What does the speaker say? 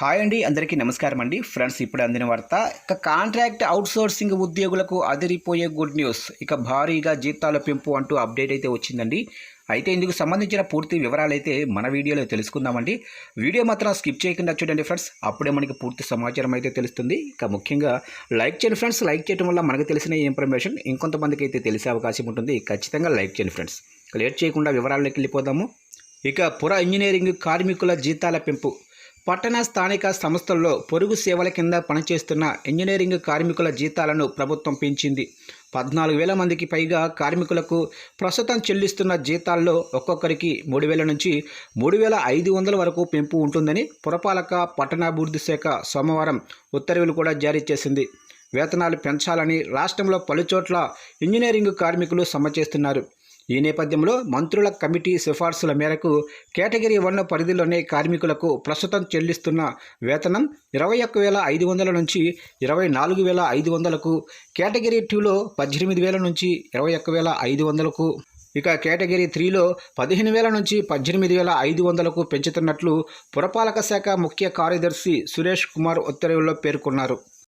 Hi అండి అందరికీ నమస్కారం అండి. ఫ్రెండ్స్ ఇప్పుడు అందిన వార్త. ఇక కాంట్రాక్ట్ అవుట్సోర్సింగ్ ఉద్యోగులకు అదిరిపోయే గుడ్ న్యూస్. ఇక భారీగా జీతాల పెంపు అంటూ అప్డేట్ అయితే వచ్చిందండి. అయితే ఇందుకు సంబంధించిన పూర్తి వివరాలు అయితే మన వీడియోలో తెలుసుకుందామండి. వీడియో మాత్రం స్కిప్ చేయకుండా చూడండి ఫ్రెండ్స్. అప్పుడే మనకి పూర్తి సమాచారం అయితే తెలుస్తుంది. ఇక ముఖ్యంగా లైక్ చేయండి ఫ్రెండ్స్. లైక్ చేయడం వల్ల మనకు తెలిసిన ఇన్ఫర్మేషన్ ఇంకొంతమందికి అయితే తెలిసే అవకాశం ఉంటుంది. ఖచ్చితంగా లైక్ చేయండి ఫ్రెండ్స్. లేట్ చేయకుండా వివరాల్లోకి వెళ్ళిపోదాము. ఇక పుర ఇంజనీరింగ్ కార్మికుల జీతాల పెంపు. పట్టణ స్థానిక సంస్థల్లో పొరుగు సేవల కింద పనిచేస్తున్న ఇంజనీరింగ్ కార్మికుల జీతాలను ప్రభుత్వం పెంచింది. పద్నాలుగు వేల మందికి పైగా కార్మికులకు ప్రస్తుతం చెల్లిస్తున్న జీతాల్లో ఒక్కొక్కరికి మూడు వేల నుంచి మూడు వేల ఐదు వందల వరకు పెంపు ఉంటుందని పురపాలక పట్టణాభివృద్ధి శాఖ సోమవారం ఉత్తర్వులు కూడా జారీ చేసింది. వేతనాలు పెంచాలని రాష్ట్రంలో పలుచోట్ల ఇంజనీరింగ్ కార్మికులు సమ్మె చేస్తున్నారు. ఈ నేపథ్యంలో మంత్రుల కమిటీ సిఫార్సుల మేరకు కేటగిరీ వన్ పరిధిలోని కార్మికులకు ప్రస్తుతం చెల్లిస్తున్న వేతనం ఇరవై ఒక్క వేల ఐదు వందల నుంచి ఇరవై నాలుగు వేల ఐదు వందలకు కేటగిరీ టూలో పద్దెనిమిది వేల నుంచి ఇరవై ఒక్క వేల ఐదు వందలకు ఇక కేటగిరీ త్రీలో పదిహేను వేల నుంచి పద్దెనిమిది వేల ఐదు వందలకు పెంచుతున్నట్లు పురపాలక శాఖ ముఖ్య కార్యదర్శి సురేష్ కుమార్ ఉత్తర్వుల్లో పేర్కొన్నారు.